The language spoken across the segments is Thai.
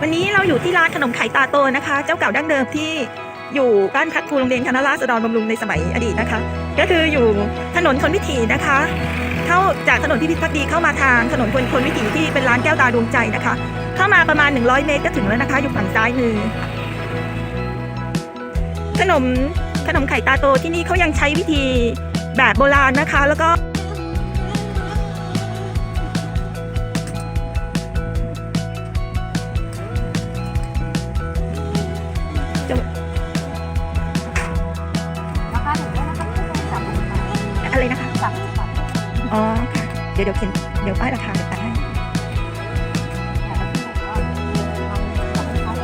วันนี้เราอยู่ที่ร้านขนมไข่ตาโตนะคะ เจ้าเก่าดั้งเดิมที่อยู่บ้านพักครูโรงเรียนคณะราษฎรบำรุงในสมัยอดีตนะคะ ก็คืออยู่ถนนคนวิถีนะคะ เข้าจากถนนพิพิธภัณฑ์ดีเข้ามาทางถนนคนคนวิถีที่เป็นร้านแก้วตาดวงใจนะคะ เข้ามาประมาณ 100 เมตรก็ถึงแล้วนะคะ อยู่ฝั่งซ้ายมือ ขนมขนมไข่ตาโตที่นี่เขายังใช้วิธีแบบโบราณนะคะ แล้วก็ เดี๋ยวเขียนเดี๋ยวป้ายราคาเดี๋ยวตัดให้อกว่าทำสามสิบบาท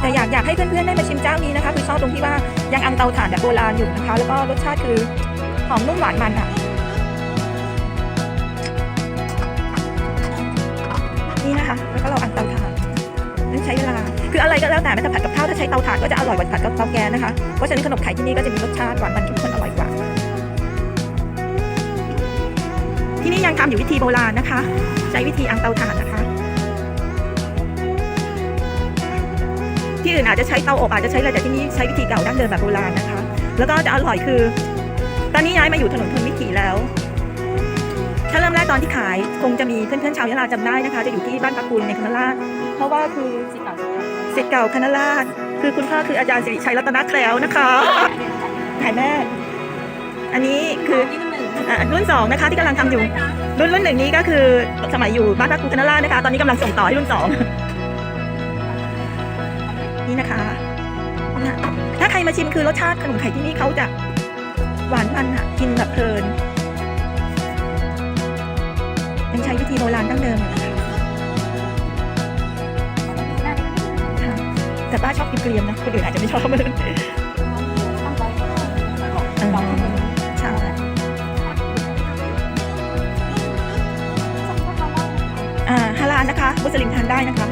แต่อยากอยากให้เพื่อนๆได้มาชิมเจ้านี้นะคะ คือชอบตรงที่ว่ายังอังเตาถ่านแบบโบราณอยู่นะคะ แล้วก็รสชาติคือหอมนุ่มหวานมันอะ คืออะไรก็แล้วแต่ไม่แต่ผัดกับข้าวถ้าใช้เตาถ่านก็จะอร่อยกว่าผัดกับเตาแก๊สนะคะ เพราะฉะนั้นขนมไข่ที่นี่ก็จะมีรสชาติหวานมันเข้มข้นอร่อยกว่า ที่นี่ยังทำอยู่วิธีโบราณนะคะ ใช้วิธีอังเตาถ่านนะคะ ที่อื่นอาจจะใช้เตาอบอาจจะใช้อะไรแต่ที่นี่ใช้วิธีเก่าดั้งเดิมแบบโบราณนะคะ แล้วก็จะอร่อยคือ ตอนนี้ย้ายมาอยู่ถนนทนวิถีแล้วถ้าเริ่มแรกตอนที่ขายคงจะมีเพื่อนๆชาวยะลาจำได้นะคะ จะอยู่ที่บ้านพักคุณในคณะราษฎรเพราะว่าคือสิบเก้าสิบเก้าศิ ษย์เก่าคณะราษฎรคือคุณพ่อคืออาจารย์สิริชัยรัตนแคล้วนะคะถ่ายแม่ อันนี้คือที่หนึ่งอะรุ่นสองนะคะที่กำลังทำอยู่ รุ่นรุ่นหนึ่งนี้ก็คือสมัยอยู่บ้านพักคุณคณะราษฎรนะคะ ตอนนี้กำลังส่งต่อให้รุ่นสองนี่นะคะนะถ้าใครมาชิมคือรสชาติขนมไข่ที่นี่เขาจะหวานมันอะกินแบบเพลิน แต่ป้าชอบกินเกรียมนะ คนอื่นอาจจะไม่ชอบต้องไว้ก่อนเออใช่อ่าฮาลาลนะคะมุสลิมทานได้นะคะ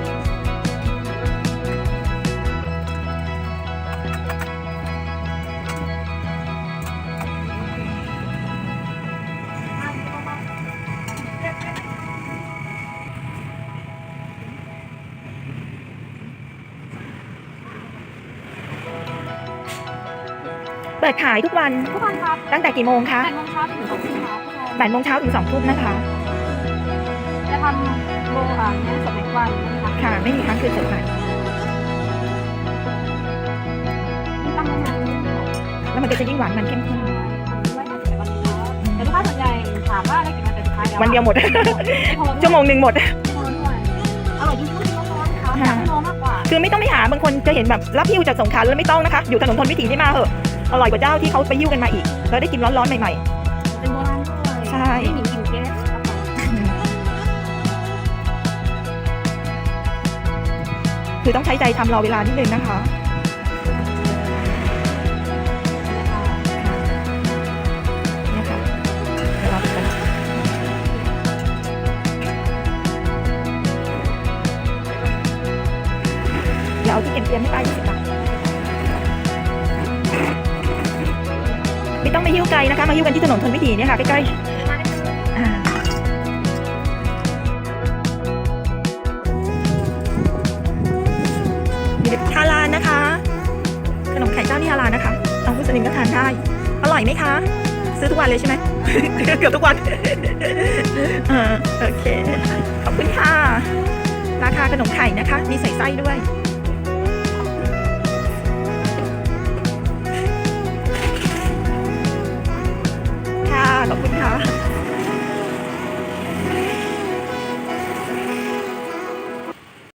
ปิดขายทุกวันทุกคนครับตั้งแต่กี่โมงคะแปดโมงเช้าถึงสองทุ่มครับทุกคนแปดโมงเช้าถึงสองทุ่มนะคะจะทำโลอะเนี้ยสดในวันนะคะค่ะ ไม่มีค้างคืนสดใหม่ตั้งนานแล้วมันก็จะยิ่งหวานมันเข้มข้นแต่ลูกค้าส่วนใหญ่ถามว่าได้กี่วันแต่สุดท้ายแล้ววันเดียวหมดไม่พอชั่วโมงหนึ่งหมดไม่พอด้วยอร่อยยิ่งขึ้นร้อนๆนะคะอยากให้ร้อนมากกว่า คือไม่ต้องไปหาบางคนจะเห็นแบบรับหิ้วจากสงขลาแล้วไม่ต้องนะคะ อยู่ถนนทนวิถีได้มาเหอะ อร่อยกว่าเจ้าที่เขาไปหิ้วกันมาอีกแล้วได้กินร้อนๆใหม่ เป็นโบราณด้วยใช่ ไม่หนีกินเก๊สครับผมๆ คือต้องใช้ใจทำรอเวลานิดนึงนะคะ เนี่ยค่ะเดี๋ยวเราไปกันเดี๋ยวเอาที่เก็บเตรียมให้ป้ายี่สิบบาท ม่หิ้วไกลนะคะ มาหิ้วกันที่ถนนทนวิถีเนี่ยค่ะใกล้ๆอ่ามีฮาลาลนะคะ ขนมไข่เจ้านี่ฮาลาลนะคะน้องผู้สนิมก็ทานได้ อร่อยไหมคะ ซื้อทุกวันเลยใช่ไหมเกือบทุกวันอโอเค ขอบคุณค่ะ ราคาขนมไข่นะคะ มีใส่ไส้ด้วย อบคุณค่ะ